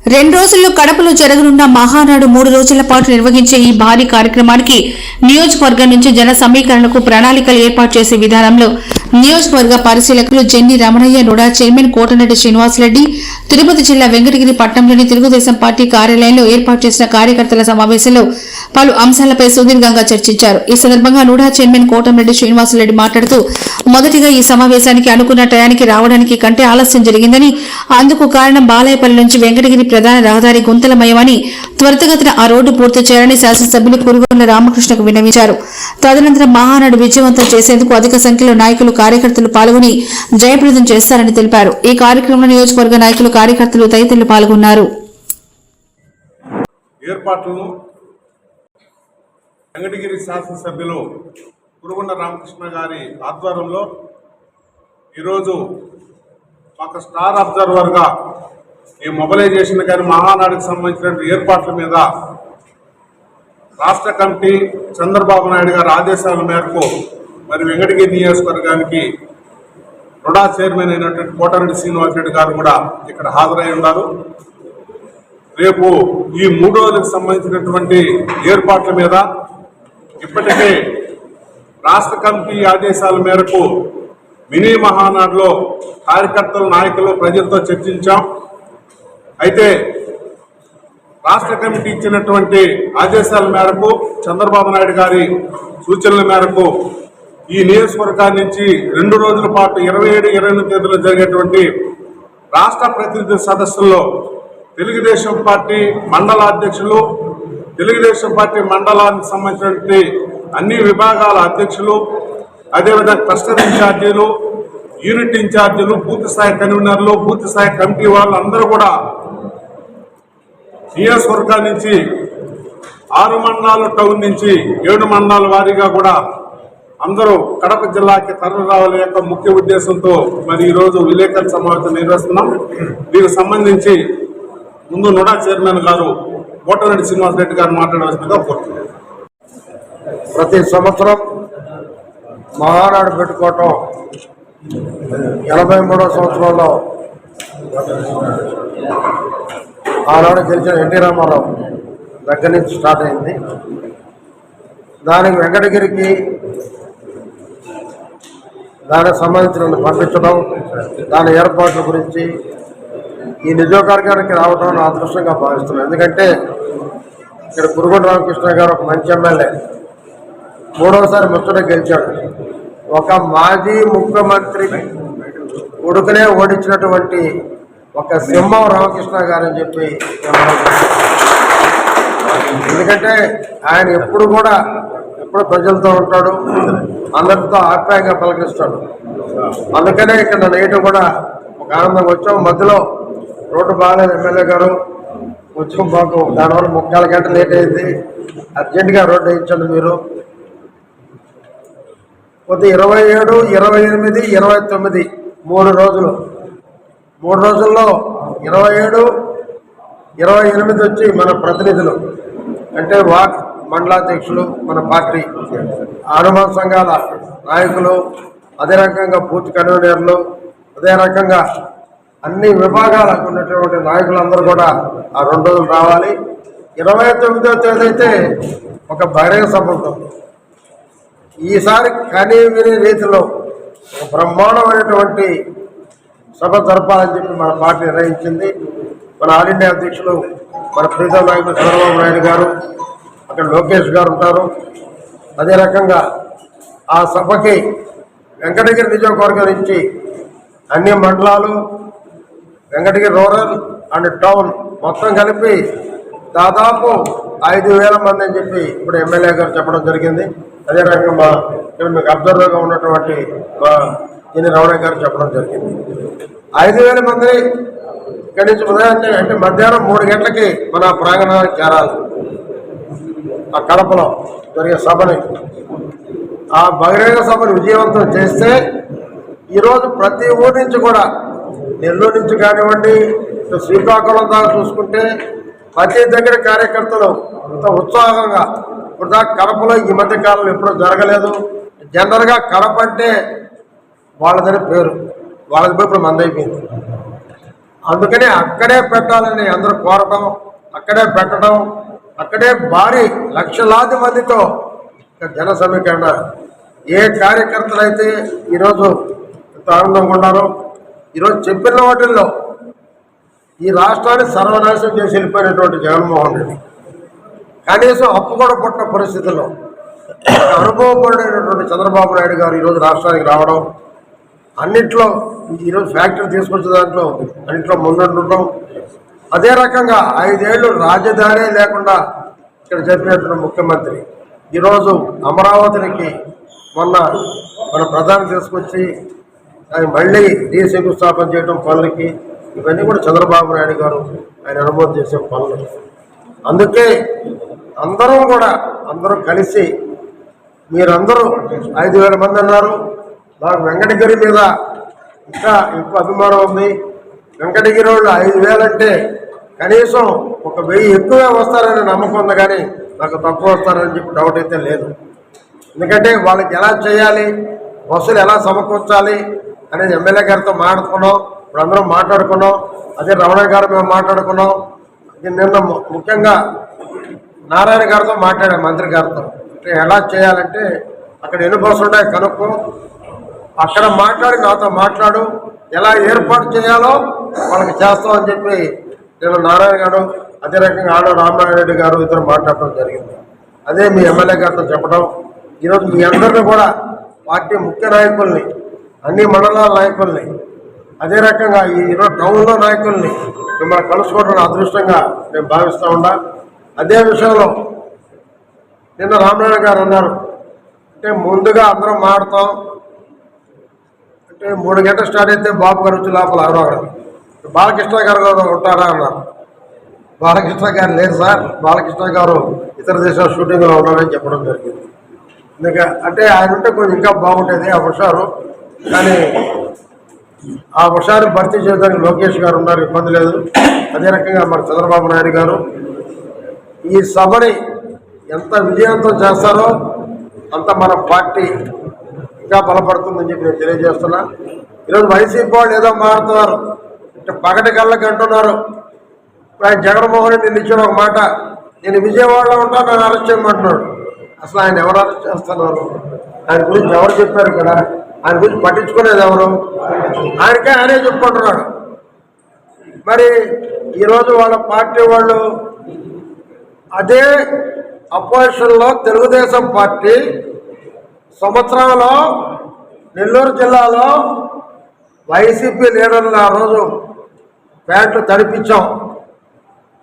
రెండు రోజుల్లో కడపలో జరగనున్న మహానాడు మూడు రోజుల పాటు నిర్వహించే ఈ భారీ కార్యక్రమానికి నియోజకవర్గం నుంచి జన సమీకరణకు ప్రణాళికలు ఏర్పాటు చేసే విధానంలో నియోజకవర్గ పరిశీలకులు జెన్ని రమణయ్య నుడా చైర్మన్ కోటనరెడ్డి శ్రీనివాసరెడ్డి తిరుపతి జిల్లా వెంకటగిరి పట్టణంలోని తెలుగుదేశం పార్టీ కార్యాలయంలో ఏర్పాటు చేసిన కార్యకర్తల సమావేశంలో పలు అంశాలపై సుదీర్ఘంగా చర్చించారు. ఈ సందర్భంగా నుడా చైర్మన్ కోటంరెడ్డి శ్రీనివాసరెడ్డి మాట్లాడుతూ మొదటిగా ఈ సమావేశానికి అనుకున్న టయానికి రావడానికి కంటే ఆలస్యం జరిగిందని అందుకు కారణం బాలాయపల్లి నుంచి వెంకటగిరి ప్రధాన రహదారి గుంతలమయమని త్వరితగతిన ఆ రోడ్డు పూర్తి చేయాలని శాసనసభ్యులు కురుగొండ రామకృష్ణకు విన్నవించారు. తదనంతరం మహానాడు విజయవంతం చేసేందుకు అధిక సంఖ్యలో నాయకులు కార్యకర్తలు పాల్గొని జయప్రదం చేస్తారని తెలిపారు. ఈ కార్యక్రమంలో నియోజకవర్గ నాయకులు కార్యకర్తలు తదితరులు పాల్గొన్నారు. ఏర్పాట్లను వెంకటగిరి శాసనసభ్యులు కురుగొండ రామకృష్ణ గారి ఆధ్వర్యంలో ఈరోజు ఒక స్టార్ అబ్జర్వర్గా ఈ మొబిలైజేషన్ కానీ మహానాడుకు సంబంధించిన ఏర్పాట్ల మీద రాష్ట్ర కమిటీ చంద్రబాబు నాయుడు గారి ఆదేశాల మేరకు మరి వెంకటగిరి నియోజకవర్గానికి రుడా చైర్మన్ అయినటువంటి కోటారెడ్డి శ్రీనివాసరెడ్డి గారు కూడా ఇక్కడ హాజరై ఉన్నారు. రేపు ఈ మూడు రోజులకు సంబంధించినటువంటి ఏర్పాట్ల మీద ఇప్పటికే రాష్ట్ర కమిటీ ఆదేశాల మేరకు మినీ మహానాడులో కార్యకర్తలు నాయకులు ప్రజలతో చర్చించాం. అయితే రాష్ట్ర కమిటీ ఇచ్చినటువంటి ఆదేశాల మేరకు చంద్రబాబు నాయుడు గారి సూచనల మేరకు ఈ నియోజకవర్గాల నుంచి రెండు రోజుల పాటు ఇరవై ఏడు ఇరవై ఎనిమిది తేదీలో జరిగేటువంటి రాష్ట్ర ప్రతినిధి సదస్సుల్లో తెలుగుదేశం పార్టీ మండల అధ్యక్షులు తెలుగుదేశం పార్టీ మండలానికి సంబంధించినటువంటి అన్ని విభాగాల అధ్యక్షులు అదేవిధంగా క్లస్టర్ ఇన్ఛార్జీలు యూనిట్ ఇన్ఛార్జీలు బూత్ స్థాయి కన్వీనర్లు బూత్ స్థాయి కమిటీ వాళ్ళు అందరూ కూడా నియోజకవర్గాల నుంచి ఆరు మండలాలు టౌన్ నుంచి ఏడు మండలాల వారీగా కూడా అందరూ కడప జిల్లాకి తరలి రావాల యొక్క ముఖ్య ఉద్దేశంతో మరి ఈరోజు విలేకరుల సమావేశం నిర్వహిస్తున్నాం. దీనికి సంబంధించి ముందు నుడా చైర్మన్ గారు కోటరెడ్డి శ్రీనివాసరెడ్డి గారు మాట్లాడవలసిందిగా కోరుతున్నాం. ప్రతి సంవత్సరం మహానాడు పెట్టుకోవటం ఎనభై మూడో సంవత్సరంలో ఆనాడు గెలిచిన ఎన్టీ రామారావు దగ్గర నుంచి స్టార్ట్ అయింది. దానికి వెంకటగిరికి దానికి సంబంధించిన పంపించడం దాని ఏర్పాట్ల గురించి ఈ నియోజకవర్గానికి రావడం నా అదృష్టంగా భావిస్తున్నాను. ఎందుకంటే ఇక్కడ గురుగుండ రామకృష్ణ గారు ఒక మంచి ఎమ్మెల్యే. మూడవసారి ముచ్చట గెలిచాడు. ఒక మాజీ ముఖ్యమంత్రి కొడుకునే ఓడించినటువంటి ఒక సింహం రామకృష్ణ గారు అని చెప్పి ఎందుకంటే ఆయన ఎప్పుడు కూడా ఎప్పుడు ప్రజలతో ఉంటాడు అందరితో ఆప్యాయంగా పలకరిస్తాడు. అందుకనే ఇక్కడ నేటి కూడా ఒక ఆనందం వచ్చాం. మధ్యలో రోడ్డు బాగాలేదు ఎమ్మెల్యే గారు. కొంచెం బాగు దానివల్ల ముక్కాల గంట లేట్ అయింది. అర్జెంటుగా రోడ్డు వేయించండి మీరు. కొద్ది ఇరవై ఏడు ఇరవై ఎనిమిది ఇరవై తొమ్మిది మూడు రోజులు. మూడు రోజుల్లో ఇరవై ఏడు ఇరవై ఎనిమిది వచ్చి మన ప్రతినిధులు. అంటే వార్డ్ మండలాధ్యక్షులు మన పార్టీ అనుమాన సంఘాల నాయకులు అదే రకంగా పూర్తి కన్వీనర్లు అదే రకంగా అన్ని విభాగాలకు ఉన్నటువంటి నాయకులందరూ కూడా ఆ రెండు రోజులు రావాలి. ఇరవై తొమ్మిదో తేదీ అయితే ఒక బహిరంగ సభ ఉంటుంది ఈసారి కనీ విని రీతిలో ఒక బ్రహ్మాండమైనటువంటి సభ జరపాలని చెప్పి మన పార్టీ నిర్ణయించింది. మన ఆల్ ఇండియా అధ్యక్షులు మన ప్రీతం నాయకులు చంద్రబాబు నాయుడు గారు అక్కడ లోకేష్ గారు ఉంటారు. అదే రకంగా ఆ సభకి వెంకటగిరి నియోజకవర్గం నుంచి అన్ని మండలాలు వెంకటగిరి రూరల్ అండ్ టౌన్ మొత్తం కలిపి దాదాపు ఐదు వేల మంది అని చెప్పి ఇప్పుడు ఎమ్మెల్యే గారు చెప్పడం జరిగింది. అదే రకంగా మా ఇక్కడ మీకు అబ్జర్వర్గా ఉన్నటువంటి మా ఇది రమణ గారు చెప్పడం జరిగింది. ఐదు వేల మంది ఇక్కడి నుంచి ఉదయాన్నే అంటే మధ్యాహ్నం మూడు గంటలకి మన ప్రాంగణానికి చేరాలి. ఆ కడపలో జరిగే సభని. ఆ బహిరంగ సభను విజయవంతం చేస్తే ఈరోజు ప్రతి ఊరి నుంచి కూడా నెల్లూరు నుంచి కానివ్వండి శ్రీకాకుళం దాకా చూసుకుంటే ప్రతి దగ్గర కార్యకర్తలు ఇంత ఉత్సాహంగా ఇప్పుడు దాకా కడపలో ఈ మధ్య కాలంలో ఎప్పుడూ జరగలేదు. జనరల్గా కడప అంటే వాళ్ళదని పేరు. వాళ్ళకి పోయి ఇప్పుడు మందైపోయింది. అందుకని అక్కడే పెట్టాలని అందరూ కోరటం అక్కడే పెట్టడం అక్కడే భారీ లక్షలాది మందితో జన సమీకరణ. ఏ కార్యకర్తలు అయితే ఈరోజు ఎంత ఆనందంగా ఉన్నారో ఈరోజు చెప్పిన వాటిల్లో ఈ రాష్ట్రాన్ని సర్వనాశనం చేసి వెళ్ళిపోయినటువంటి జగన్మోహన్ రెడ్డి. కనీసం అప్పు కూడా పుట్టిన పరిస్థితుల్లో అనుభవపడేటటువంటి చంద్రబాబు నాయుడు గారు ఈరోజు రాష్ట్రానికి రావడం అన్నిట్లో ఈరోజు ఫ్యాక్టరీ తీసుకొచ్చే దాంట్లో అన్నింటిలో ముందుండటం అదే రకంగా ఐదేళ్ళు రాజధాని లేకుండా ఇక్కడ చెప్పినటువంటి ముఖ్యమంత్రి. ఈరోజు అమరావతికి మొన్న మన ప్రధాని తీసుకొచ్చి ఆయన మళ్ళీ రీశంకుస్థాపన చేయడం పనులకి ఇవన్నీ కూడా చంద్రబాబు నాయుడు గారు ఆయన అనుమతి చేసే పనులు అందుకే అందరం కూడా అందరూ కలిసి మీరందరూ ఐదు వేల మంది అన్నారు. నాకు వెంకటగిరి మీద ఇంకా ఎక్కువ అభిమానం ఉంది. వెంకటగిరి వాళ్ళు ఐదు వేలంటే కనీసం ఒక వెయ్యి ఎక్కువే వస్తారనే నమ్మకం ఉంది కానీ నాకు తక్కువ వస్తారని చెప్పి డౌట్ అయితే లేదు. ఎందుకంటే వాళ్ళకి ఎలా చేయాలి బస్సులు ఎలా సమకూర్చాలి అనేది ఎమ్మెల్యే గారితో మాట్లాడుకున్నాం. ఇప్పుడు అందరం మాట్లాడుకున్నాం. అదే రమణ గారు మేము మాట్లాడుకున్నాం. నిన్న ము- ముఖ్యంగా నారాయణ గారితో మాట్లాడాం మంత్రి గారితో. ఎలా చేయాలంటే అక్కడ ఎన్ని బస్సులు ఉన్నాయి కనుక్కో. అక్కడ మాట్లాడి నాతో మాట్లాడు ఎలా ఏర్పాటు చేయాలో వాళ్ళకి చేస్తామని చెప్పి నేను నారాయణ గారు అదే రకంగా ఆడ రామనారాయణ రెడ్డి గారు ఇద్దరు మాట్లాడటం జరిగింది. అదే మీ ఎమ్మెల్యే గారితో చెప్పడం. ఈరోజు మీ అందరినీ కూడా పార్టీ ముఖ్య నాయకుల్ని అన్ని మండలాల నాయకుల్ని అదే రకంగా ఈ ఈరోజు టౌన్లో నాయకుల్ని మిమ్మల్ని కలుసుకోవడం అదృష్టంగా నేను భావిస్తూ ఉన్నా. అదే విషయంలో నిన్న రామనారాయణ గారు అన్నారు అంటే ముందుగా అందరం మాడతాం మూడు గంటలు స్టార్ట్ అయితే బాబు గారు వచ్చి లోపల ఎవరో బాలకృష్ణ గారు ఉంటారా అన్నారు. బాలకృష్ణ గారు లేరు సార్. బాలకృష్ణ గారు ఇతర దేశాల షూటింగ్లో ఉన్నారని చెప్పడం జరిగింది. ఇంకా అంటే ఆయన ఉంటే కొంచెం ఇంకా బాగుండేది ఆ హుషారు. కానీ ఆ హుషారు భర్తీ చేయడానికి లోకేష్ గారు ఉన్నారు ఇబ్బంది లేదు. అదే రకంగా మరి చంద్రబాబు నాయుడు గారు. ఈ సభని ఎంత విజయవంతం చేస్తారో అంత మన పార్టీ ఇంకా బలపడుతుందని చెప్పి నేను తెలియజేస్తున్నా. ఈరోజు వైసీపీ వాళ్ళు ఏదో మారుతున్నారు. పగటి కళ్ళకి అంటున్నారు. ఆయన జగన్మోహన్ రెడ్డి నిలిచిన ఒక మాట నేను విజయవాడలో ఉంటా నన్ను అరెస్ట్ చేయమంటున్నాడు. అసలు ఆయన ఎవరు అరెస్ట్ చేస్తున్నారు? ఆయన గురించి ఎవరు చెప్పారు ఇక్కడ? ఆయన గురించి పట్టించుకునేది ఎవరు? ఆయనకే ఆయనే చెప్పుకుంటున్నాడు. మరి ఈరోజు వాళ్ళ పార్టీ వాళ్ళు అదే అపోజిషన్లో తెలుగుదేశం పార్టీ సంవత్సరంలో నెల్లూరు జిల్లాలో వైసీపీ లీడర్లు ఆ రోజు ప్యాంట్లు తడిపించాం.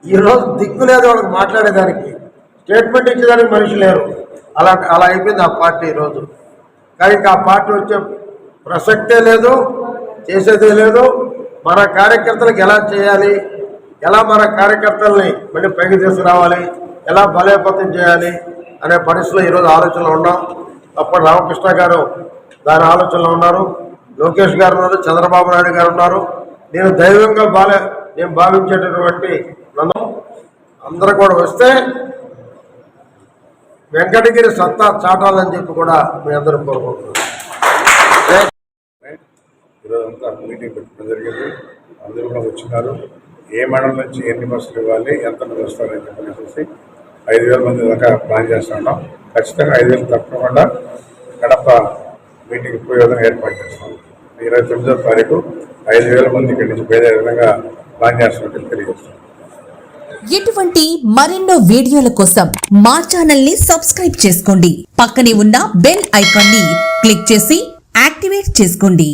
ఈరోజు దిక్కు లేదు వాళ్ళకి మాట్లాడేదానికి. స్టేట్మెంట్ ఇచ్చేదానికి మనిషి లేరు. అలా అలా అయిపోయింది ఆ పార్టీ ఈరోజు. కానీ ఆ పార్టీ వచ్చే ప్రసక్తే లేదు చేసేదే లేదు. మన కార్యకర్తలకు ఎలా చేయాలి? ఎలా మన కార్యకర్తల్ని మళ్ళీ పైకి తీసుకురావాలి? ఎలా బలోపేతం చేయాలి? అనే పరిస్థితిలో ఈరోజు ఆలోచనలో ఉన్నాం. అప్పుడు రామకృష్ణ గారు దాని ఆలోచనలో ఉన్నారు. లోకేష్ గారు ఉన్నారు చంద్రబాబు నాయుడు గారు ఉన్నారు. నేను దైవంగా బాలే నేను భావించేటటువంటి నన్ను అందరూ కూడా వస్తే వెంకటగిరి సత్తా చాటాలని చెప్పి కూడా మీ అందరూ కోరుకుంటున్నాను. ఈరోజు అంతా మీటింగ్ పెట్టడం జరిగింది. అందరూ కూడా వచ్చినారు. ఏ మండలం నుంచి ఎన్ని బస్సులు ఇవ్వాలి ఎంతమంది వస్తారని చెప్పేసి ఐదు వేల మంది దాకా ప్లాన్ చేస్తున్నాం ఖచ్చితంగా ఐదు వేలు తప్పకుండా కడప మీటింగ్ పోయే విధంగా ఏర్పాటు చేస్తాం. ఇరవై తొమ్మిదో తారీఖు ఐదు వేల మంది ఇక్కడి నుంచి బయలుదేరే విధంగా ప్లాన్ చేస్తున్నట్టు తెలియజేస్తాం. ఇటువంటి మరెన్నో వీడియోల కోసం మా ఛానల్ని సబ్స్క్రైబ్ చేసుకోండి. పక్కనే ఉన్న బెల్ ఐకాన్ని క్లిక్ చేసి యాక్టివేట్ చేసుకోండి.